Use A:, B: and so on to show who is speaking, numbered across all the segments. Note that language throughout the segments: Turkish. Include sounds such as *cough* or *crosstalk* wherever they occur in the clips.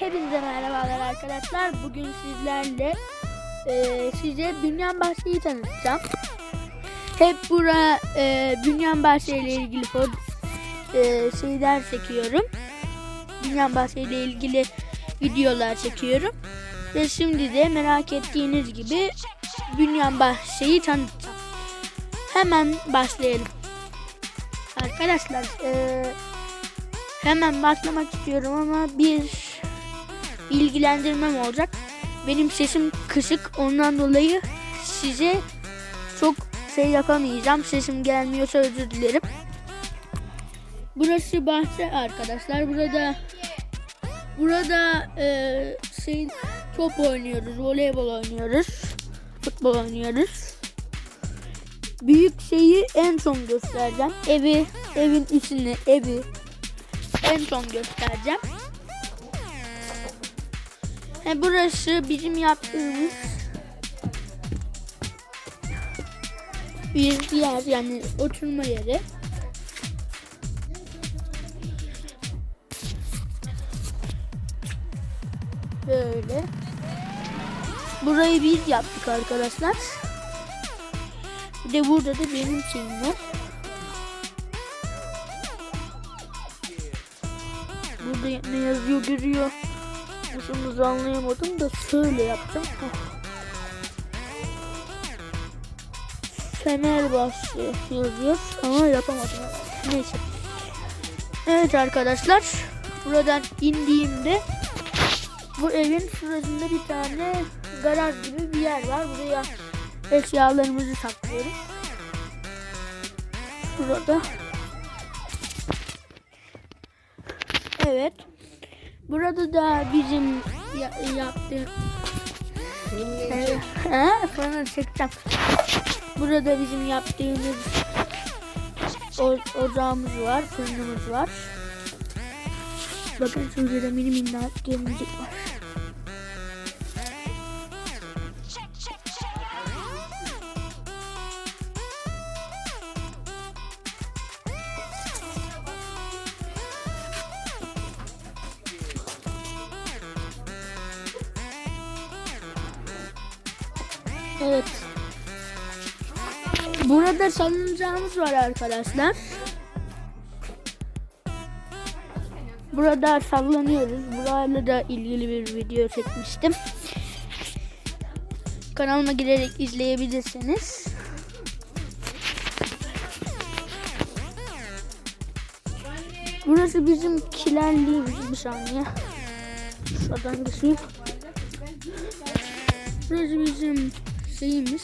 A: Hepinize merhabalar arkadaşlar. Bugün sizlerle e, size Bünyan Bahçe'yi tanıtacağım. Hep bura e, Bünyan Bahçe ile ilgili pod, e, şeyler çekiyorum. Bünyan Bahçe ile ilgili videolar çekiyorum. Ve şimdi de merak ettiğiniz gibi Bünyan Bahçe'yi tanıtacağım. Hemen başlayalım. Arkadaşlar e, hemen başlamak istiyorum ama bir bilgilendirmem olacak. Benim sesim kısık ondan dolayı size çok şey yapamayacağım. Sesim gelmiyorsa özür dilerim. Burası bahçe arkadaşlar. Burada burada e, şey top oynuyoruz, voleybol oynuyoruz, futbol oynuyoruz. Büyük şeyi en son göstereceğim. Evi, evin içini, evi en son göstereceğim. He, burası bizim yaptığımız bir yer yani oturma yeri. Böyle. Burayı biz yaptık arkadaşlar. Bir de burada da benim şeyim var. Burada ne yazıyor görüyor. Nasıl anlayamadım da şöyle. Heh. Fenerbahçe yazıyor ama yapamadım. Neyse. Evet arkadaşlar. Buradan indiğimde bu evin şurasında bir tane garaj gibi bir yer var. Buraya eşyalarımızı saklıyoruz. Burada. Evet. Burada da bizim ya, Evet. Ha, sonra. Burada bizim yaptığımız o, ocağımız var, fırınımız var. Bakın şurada da mini minnak gemicik var. Evet. Burada salıncağımız var arkadaşlar. Burada sallanıyoruz. Burayla da ilgili bir video çekmiştim. Kanalıma girerek izleyebilirsiniz. Burası bizim kilerliğimiz. Bir saniye. Şuradan geçeyim. Burası bizim şeyimiz.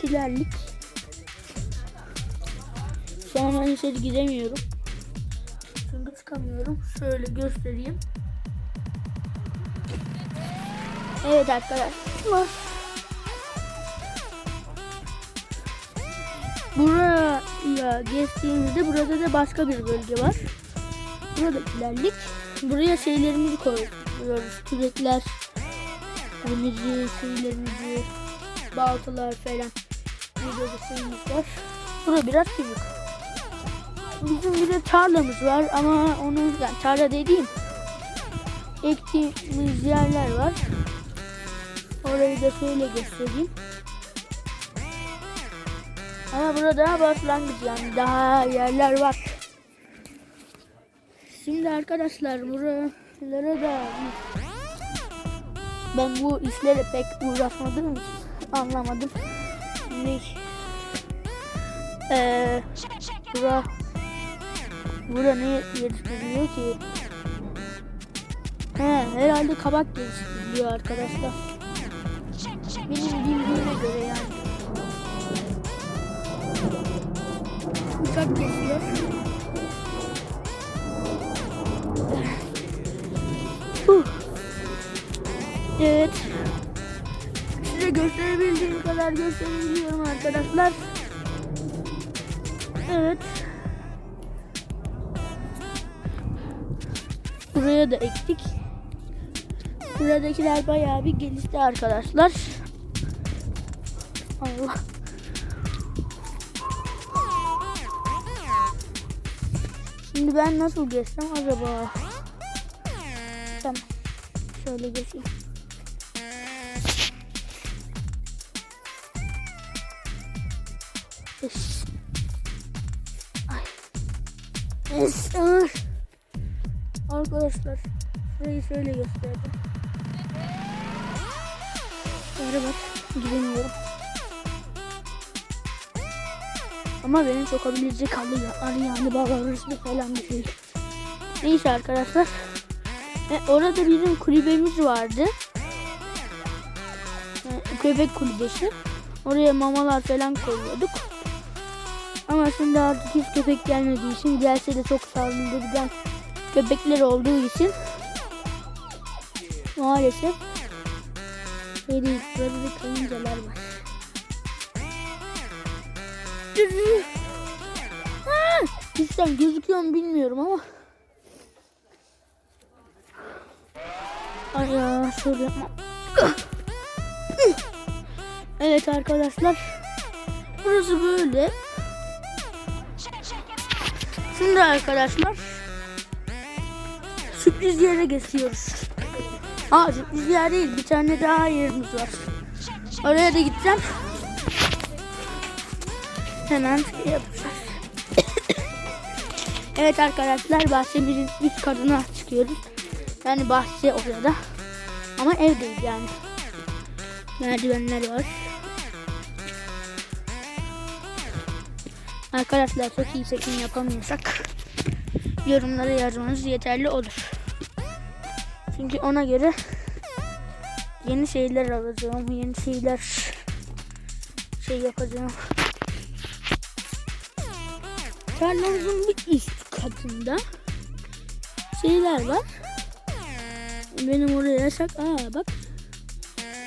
A: Kilerlik. Şu ben içeri gidemiyorum. Çünkü çıkamıyorum. Şöyle göstereyim. Evet arkadaşlar. Buraya geçtiğimizde burada da başka bir bölge var. Burada ilerlik. Buraya şeylerimizi koyuyoruz. Kürekler, elimizi, şeylerimizi, baltalar falan. Burada da şeyimiz var. Burada biraz küçük. Bizim bir de tarlamız var ama onu yani tarla dediğim ektiğimiz yerler var. Orayı da şöyle göstereyim. Ama burada başlangıç yani daha yerler var. Şimdi arkadaşlar buralara da ben bu işlere pek uğraşmadığım için anlamadım. Şimdi eee bura bura ne yetiştiriliyor ki? He, herhalde kabak yetiştiriliyor arkadaşlar. Benim bildiğime göre yani. Uçak geçiyor. Evet. Size gösterebildiğim kadar gösterebiliyorum arkadaşlar. Evet. Buraya da ektik. Buradakiler bayağı bir gelişti arkadaşlar. Allah. Şimdi ben nasıl geçsem acaba? Tamam. Şöyle geçeyim. Yes. Ay. Yes. Ay. Arkadaşlar şurayı şöyle gösterdim. Şöyle bak gidemiyorum. Ama beni sokabilecek halı arı yani bağlanırsa falan bir şey. Neyse arkadaşlar. E, orada bizim kulübemiz vardı. Köpek kulübesi. Oraya mamalar falan koyuyorduk. Ama şimdi artık hiç köpek gelmediği için gelse de çok saldırgan köpekler olduğu için maalesef şey burada da karıncalar var. Ha, Cidden gözüküyor mu bilmiyorum ama Ay ya şöyle yapmam. Evet arkadaşlar. Burası böyle. Şimdi arkadaşlar sürpriz yere geçiyoruz. Aa sürpriz yer değil. Bir tane daha yerimiz var. Oraya da gideceğim. Hemen şey yapacağız. evet arkadaşlar bahçemizin üst katına çıkıyoruz. Yani bahçe orada. Ama ev değil yani. Merdivenler var. Arkadaşlar çok iyi çekim yapamıyorsak yorumlara yazmanız yeterli olur. Çünkü ona göre yeni şeyler alacağım, yeni şeyler şey yapacağım. Tarlamızın bir üst katında şeyler var. Benim oraya yasak. Aa bak.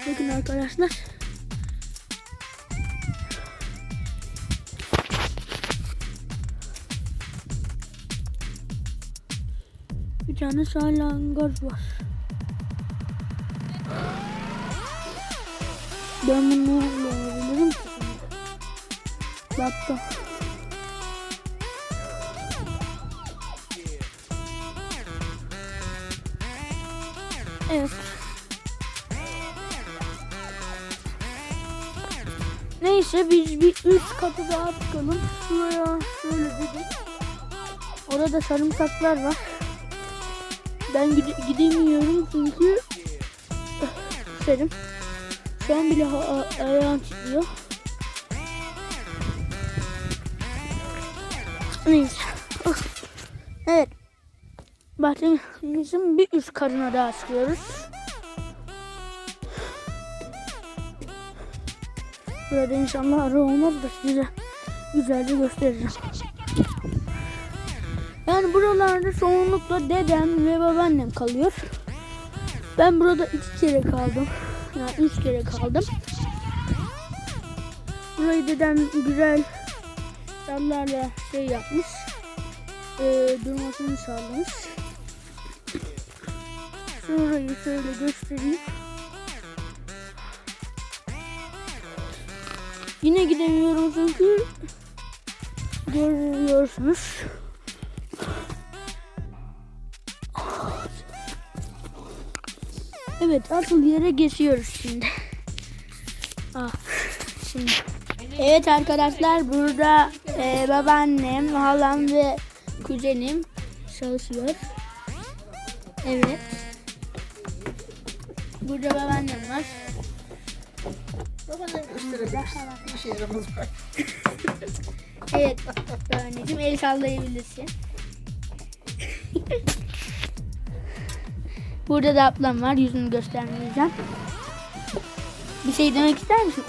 A: Bakın arkadaşlar. Bir tane salyangoz var. Ben bunu alabilirim. Baktım. Evet. Neyse biz bir üst katı daha çıkalım. Şuraya şöyle dedik. Orada sarımsaklar var. Ben gide- gidemiyorum çünkü serim. Şu an bile ayağım titriyor. Neyse. *laughs* Evet. Bahçemizin bir üst katına daha çıkıyoruz. Burada inşallah arı olmaz da size güzelce göstereceğim. Yani buralarda çoğunlukla dedem ve babaannem kalıyor. Ben burada iki kere kaldım. Yani üç kere kaldım. Burayı dedem güzel dallarla şey yapmış. Ee, durmasını sağlamış. Şurayı şöyle göstereyim. Yine gidemiyorum çünkü görüyorsunuz. Evet asıl yere geçiyoruz şimdi. Ah, şimdi. Evet arkadaşlar burada e, babaannem, halam ve kuzenim çalışıyor. Evet. Burada babaannem var. Evet. Anneciğim el sallayabilirsin. Burada da ablam var. Yüzünü göstermeyeceğim. Bir şey demek ister misin?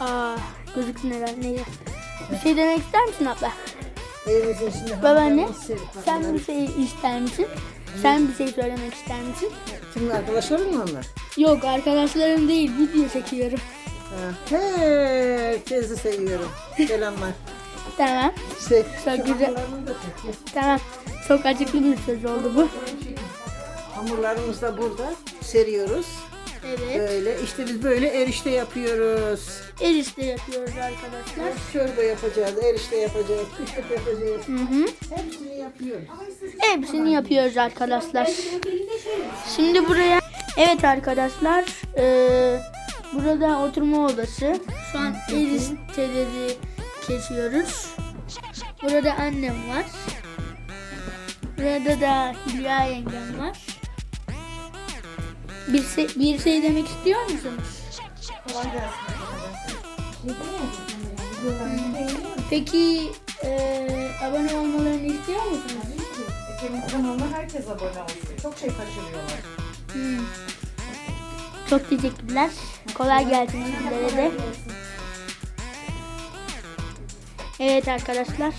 A: Aa, gözüksün herhalde. Neyse. Bir şey demek ister misin abla?
B: Hamurlarımız serip
A: sen bir şey ister misin? Sen bir şey söylemek ister misin?
B: Kimin arkadaşların mı onlar?
A: Yok arkadaşlarım değil video çekiyorum.
B: Herkesi seviyorum. Selamlar.
A: Tamam.
B: Şey,
A: Çok
B: şu
A: güzel.
B: hamurlarını da çek.
A: Tamam. Çok acıklı bir söz oldu bu.
B: Hamurlarımızı da burada seriyoruz.
A: Evet.
B: Böyle işte biz böyle erişte yapıyoruz.
A: Erişte yapıyoruz arkadaşlar.
B: Çorba yapacağız, erişte yapacağız, kışlık yapacağız.
A: Hı hı.
B: Hepsini yapıyoruz.
A: Hepsini yapıyoruz arkadaşlar. Şimdi buraya evet arkadaşlar eee, burada oturma odası. Şu an erişteleri kesiyoruz. Burada annem var. Burada da Hülya yengem var. Bir şey, bir şey demek istiyor musunuz? Peki eee, abone olmalarını istiyor musunuz?
C: Efe'nin kanalına herkes abone olsun. Çok şey kaçırıyorlar.
A: Hmm. Çok teşekkürler. Kolay gelsin sizlere de. Evet arkadaşlar.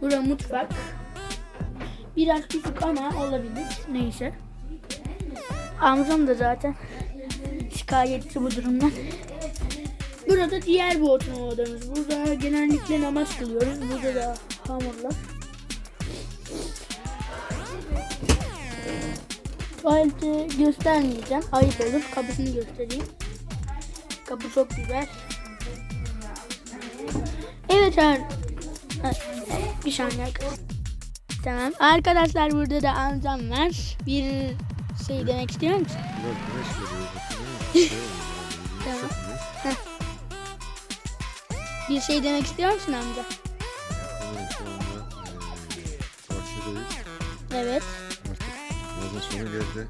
A: Bura mutfak. Biraz küçük ama olabilir. Neyse. Amcam da zaten şikayetçi bu durumdan. Burada diğer bir oturma odamız. Burada genellikle namaz kılıyoruz. Burada da hamurlar. Tuvaleti göstermeyeceğim. Ayıp olur. Kapısını göstereyim. Kapı çok güzel. Evet ar Ha, bir saniye. Tamam. Arkadaşlar burada da amcam var. Bir şey demek istiyor musun? *laughs* Tamam. Bir şey demek istiyor musun amca?
D: Evet, yazın sonu geldi.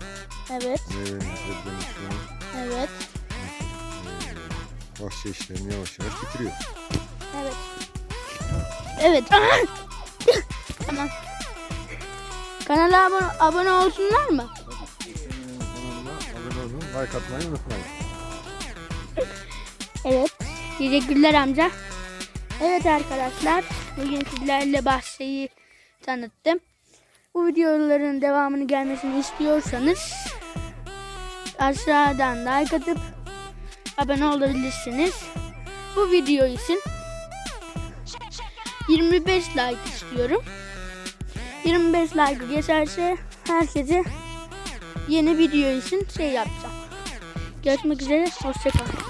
A: Evet.
D: Meyvemiz, sebzemiz sonu.
A: Evet.
D: Eee, bahçe işlerini yavaş yavaş bitiriyor.
A: Evet. Evet. *laughs* tamam. Kanala abone, abone olsunlar mı?
D: Abone olun, like atmayı unutmayın. *laughs*
A: Evet. Teşekkürler amca. Evet arkadaşlar. Bugün sizlerle bahçeyi tanıttım. Bu videoların devamını gelmesini istiyorsanız aşağıdan like atıp abone olabilirsiniz. Bu video için 25 like istiyorum. 25 like geçerse herkese yeni video için şey yapacağım. Görüşmek üzere. Hoşçakalın.